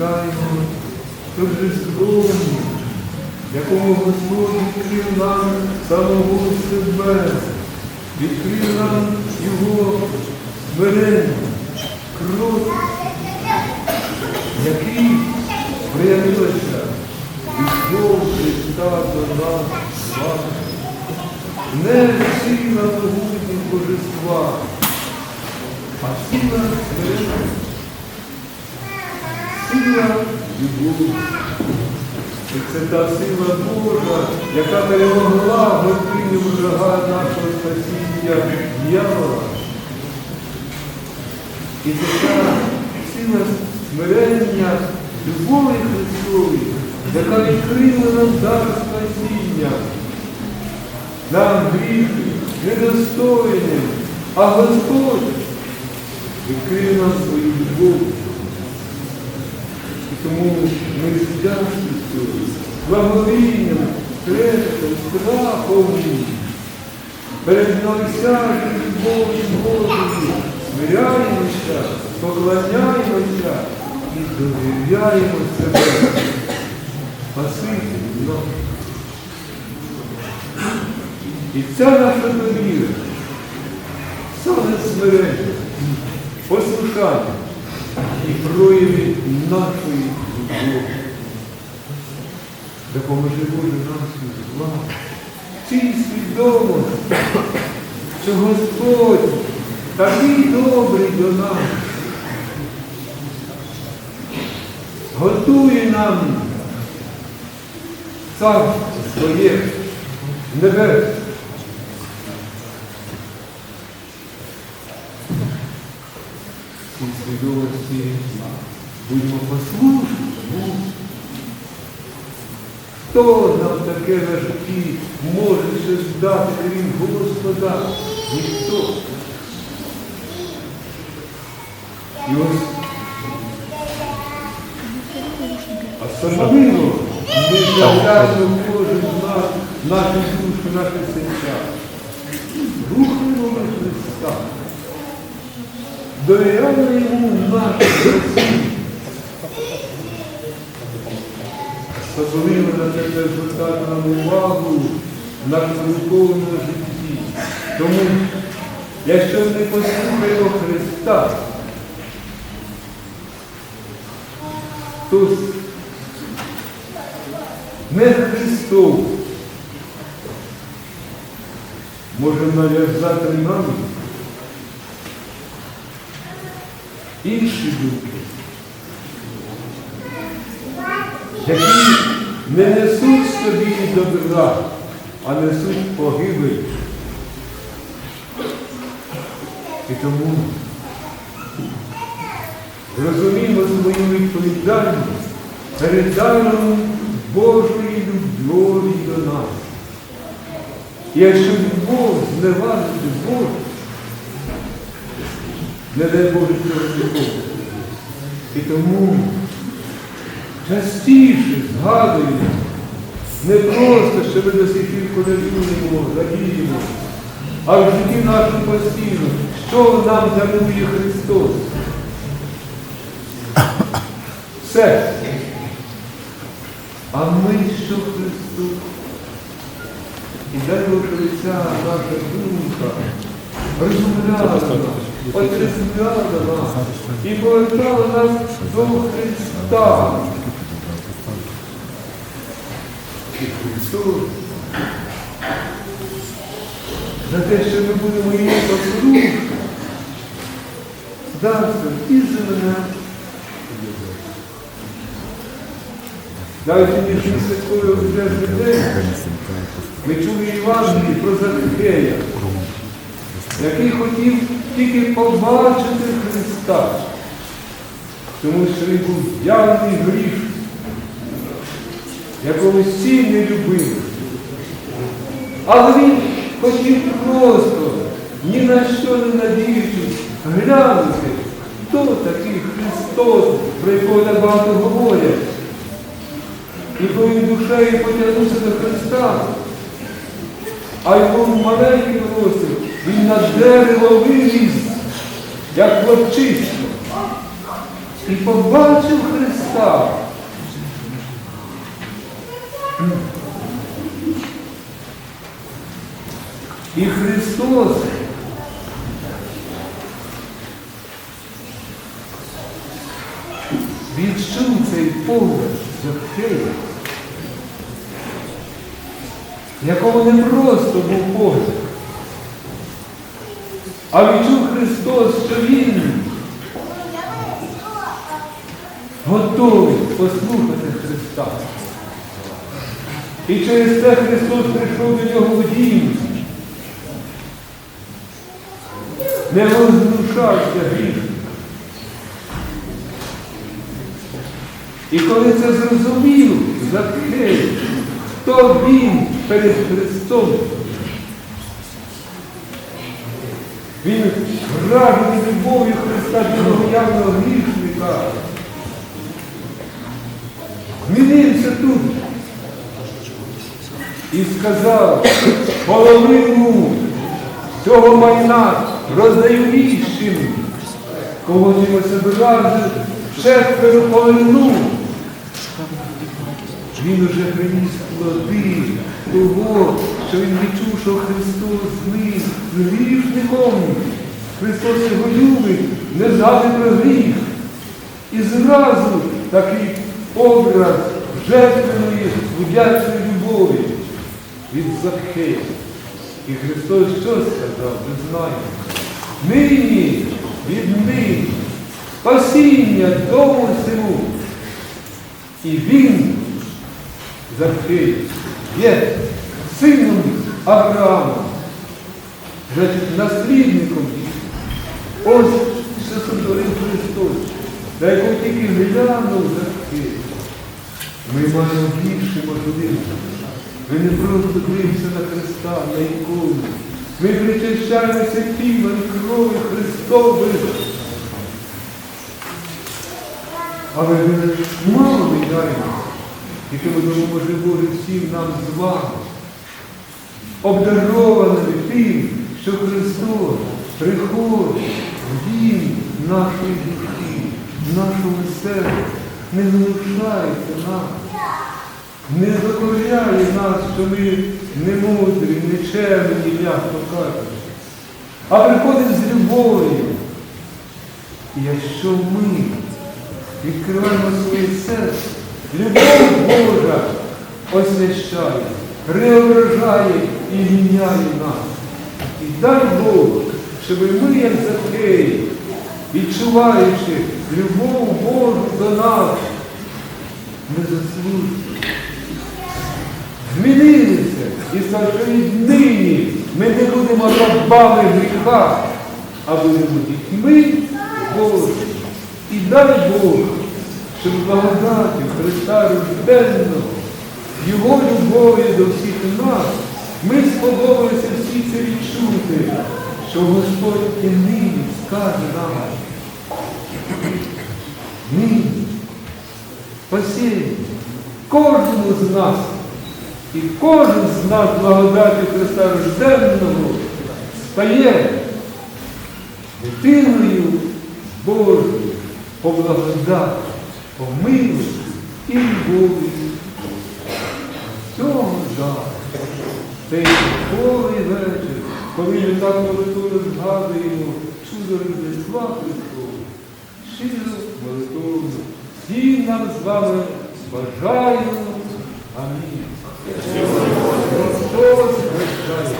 вітаємо торжеством, якому Господь відкрив нам самого себе, відкрив нам Його смирення, кров, який проявилася любов Христа до нас вами. Не сила могутніх божества, а сила смирення, сила любові. І це та сила Божа, яка перемогла гординю врага нашого спасіння дьявола. І це та сила смирення любові Христової, яка відкрила нам дар спасіння. Нам гріх недостойним, а Господь відкрив нам свою любов. Тому ми вдячністю, благовінням, трепетом, страхом перед неосяжною любов'ю Божою смиряємося, поклоняємося і довіряємо себе. Спасителю нам. І ця наша довіра, саме смирення, послушання і прояви нашої любові. Допоможи Боже нам світлувати. Цій свідомості, що Господь такий добрий до нас, готує нам царство своє небесне. Свідомості будьмо послушні. Богу. Хто нам таке на житті може ще здати, крім Господа? Ніхто. І ось заглядаємо кожен з нас, наші душі, наші серця. Ми Христа. Йому наші серця. Особливо на це звертати нам увагу в нашому духовному житті. Тому, якщо не послухаємо Христа, то не Христов може нав'язати нам інші думки. які не несуть собі добра, а несуть погибель. І тому зрозуміємо свою відповідальність перед даром Божої любові до нас. І якщо любов зневажити Божу, не дай Боже цього. І тому частіше згадуємо, не просто, що ми до сих пір колядуємо, радіємо, а в житті нашому постійно, що нам дарує Христос. Все. А ми що Христу? І дай Боже ця наша думка розумляла отрезвляла нас і повертала нас до Христа. І Христос за те, що ми будемо її послушати, дарство і земля. Навіть між святкою вже людей ми чули Івангелії про Закхея, який хотів тільки побачити Христа, тому що він був явний гріх, якого всі не любили. Але він хотів просто, ні на що не надіючись, глянути, хто такий Христос, про якого так багато говорять. І коли душею потягнувся до Христа, а його маленький просив, він на дерево виліз, як хлопчисько. і побачив Христа. І Христос відчув цей погляд Захея, якого не просто був погляд, а відчув Христос, що Він готовий послухати Христа. І через це Христос прийшов до нього в дім. Не розрушався гріх. І коли це зрозумів, Закхей, хто він перед Христом, він вражений любов'ю Христа до явного грішника. Змінився тут і сказав, половину цього майна роздаю віщим, кого ти собирав, четверо повернув. Він уже приніс плоди того, що він відчув, що Христос з ним, з грішником. Христос його любить, не згадує про гріх. І зразу такий образ жертвеної вдячної любові від Закхея. І Христос що сказав, ми знаємо. Нині від них спасіння дому сину. І він, Закхей, є сином Авраама, наслідником. Ось що сотворив Христос, на якого тільки глянув Закхей. Ми маємо більше можливості. Ми не просто дивимося на Христа, на ікону. Ми причащаємося тіла і крові Христової. Але ми мало видаємо. І тому допоможе Боже всім нам з вами, обдарованими тим, що Христос приходить в дім нашої душі, в нашому серці, не залишається нас, не закоряє нас, що ми не мудрі, не чемні, як то кажуть, а приходить з любов'ю. Якщо ми відкриваємо своє серце, любов Божа освящає, преображає і міняє нас. І дай Бог, щоб ми, як Закей, відчуваючи любов Божу до нас, незаслужено, змінилися і що віднині ми не будемо рабами гріха, а будемо дітьми Божі. І дай Бог, щоб благодаті Христа рожденного, Його любові до всіх нас, ми сподобалися всі це відчути, що Господь нині скаже нам. Нині, спасіння кожному з нас. І кожен з нас благодаті Христа рожденного стає дитиною Божою по благодаті, по милості і любові. Цього жаль. Цей голий вечір, коли ми так молитвою згадуємо чудо Різдва Христова, щиро молитовно. Всім нам з вами бажаємо. Амінь. Христос прощає.